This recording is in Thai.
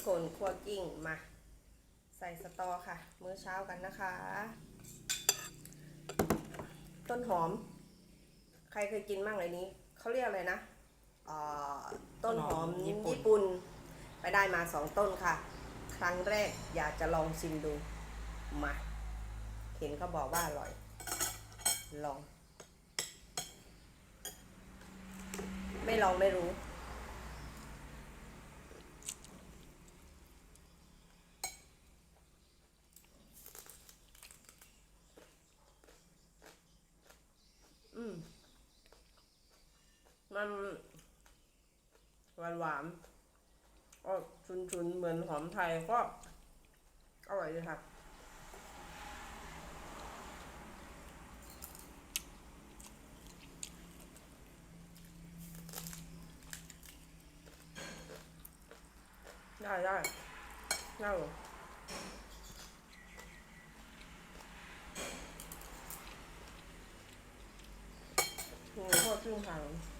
กคนคั่วกิ้งมาใส่สตอค่ะ มื้อเช้ากันนะคะ ต้นหอม ใครเคยกินบ้างเลยนี้เขาเรียกอะไรนะเอ่อต้นหอมญี่ปุ่นญี่ปุ่น ไปได้มาสองต้นค่ะ ครั้งแรกอยากจะลองชิมดูมาเห็นเขาบอกว่าอร่อย ลอง ไม่ลองไม่รู้ อืม มันหวานหวานๆก็ชุนชุนๆ เหมือนหอมไทยก็อร่อยดีค่ะได้ได้ได้อยู่โอ้โหโคตรชื่นชม